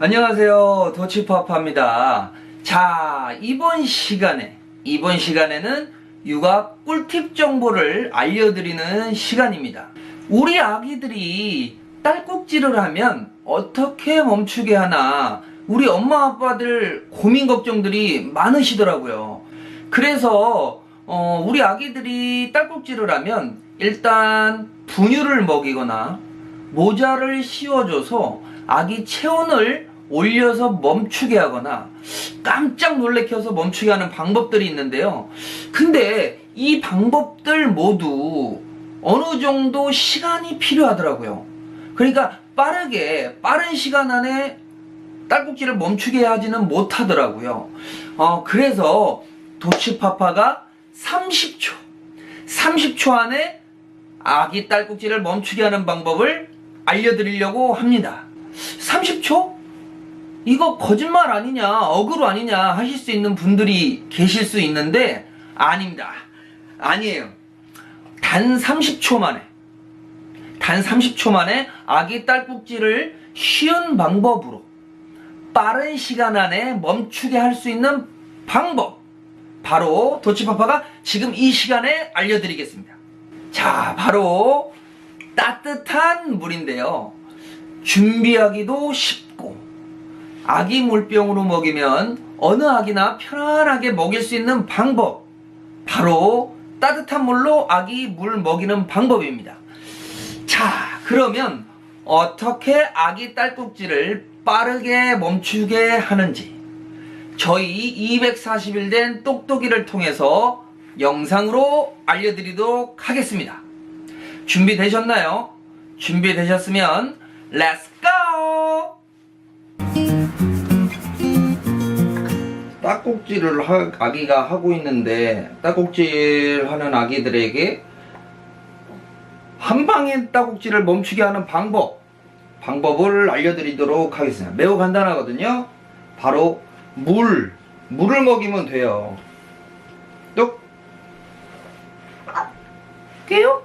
안녕하세요. 도치파파입니다. 자, 이번 시간에, 이번 시간에는 육아 꿀팁 정보를 알려드리는 시간입니다. 우리 아기들이 딸꾹질을 하면 어떻게 멈추게 하나, 우리 엄마 아빠들 고민 걱정들이 많으시더라고요. 그래서, 어, 우리 아기들이 딸꾹질을 하면 일단 분유를 먹이거나 모자를 씌워줘서 아기 체온을 올려서 멈추게 하거나 깜짝 놀래켜서 멈추게 하는 방법들이 있는데요. 근데 이 방법들 모두 어느 정도 시간이 필요하더라고요. 그러니까 빠르게 빠른 시간 안에 딸꾹질을 멈추게 하지는 못하더라고요. 어, 그래서 도치파파가 30초, 30초 안에 아기 딸꾹질을 멈추게 하는 방법을 알려드리려고 합니다. 30초? 이거 거짓말 아니냐, 어그로 아니냐 하실 수 있는 분들이 계실 수 있는데, 아닙니다. 아니에요. 단 30초 만에, 단 30초 만에 아기 딸꾹질을 쉬운 방법으로 빠른 시간 안에 멈추게 할 수 있는 방법. 바로 도치파파가 지금 이 시간에 알려드리겠습니다. 자, 바로 따뜻한 물인데요. 준비하기도 쉽고, 아기 물병으로 먹이면 어느 아기나 편안하게 먹일 수 있는 방법. 바로 따뜻한 물로 아기 물 먹이는 방법입니다. 자, 그러면 어떻게 아기 딸꾹질을 빠르게 멈추게 하는지 저희 240일 된 똑똑이를 통해서 영상으로 알려드리도록 하겠습니다. 준비되셨나요? 준비되셨으면 렛츠 고! 딸꾹질을 하- 아기가 하고 있는데 딸꾹질 하는 아기들에게 한 방에 딸꾹질을 멈추게 하는 방법 방법을 알려드리도록 하겠습니다. 매우 간단하거든요. 바로 물 물을 먹이면 돼요. 뚝 깨요?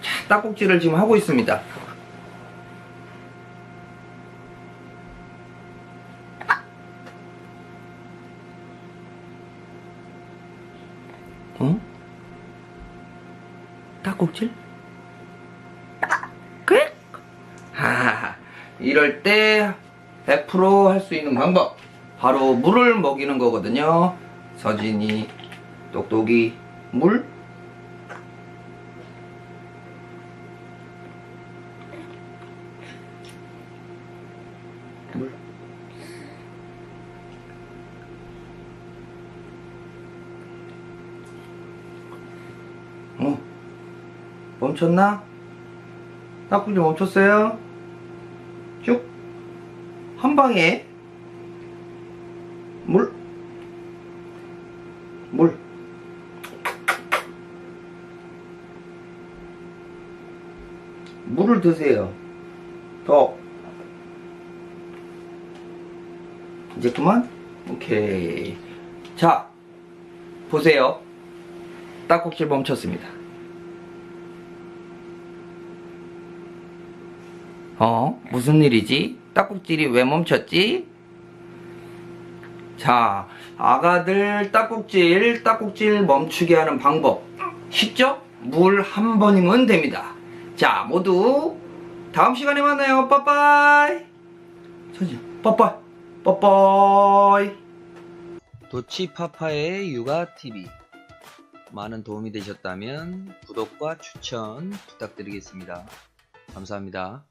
자, 딸꾹질을 지금 하고 있습니다. 어? 딸꾹질? 그래? 하, 이럴 때 100%할 수 있는 방법 바로 물을 먹이는 거거든요. 서진이, 똑똑이, 물. 물. 멈췄나? 딱불이 멈췄어요? 쭉. 한 방에 물. 물. 물을 드세요. 더. 이제 그만? 오케이. 자, 보세요. 딱꼭질 멈췄습니다. 어? 무슨 일이지? 딱꼭질이 왜 멈췄지? 자, 아가들 딱꼭질, 딱꼭질 멈추게 하는 방법. 쉽죠? 물 한 번이면 됩니다. 자, 모두 다음 시간에 만나요. 빠빠이. 서지, 빠빠이. 빠빠이. 도치파파의 육아TV. 많은 도움이 되셨다면 구독과 추천 부탁드리겠습니다. 감사합니다.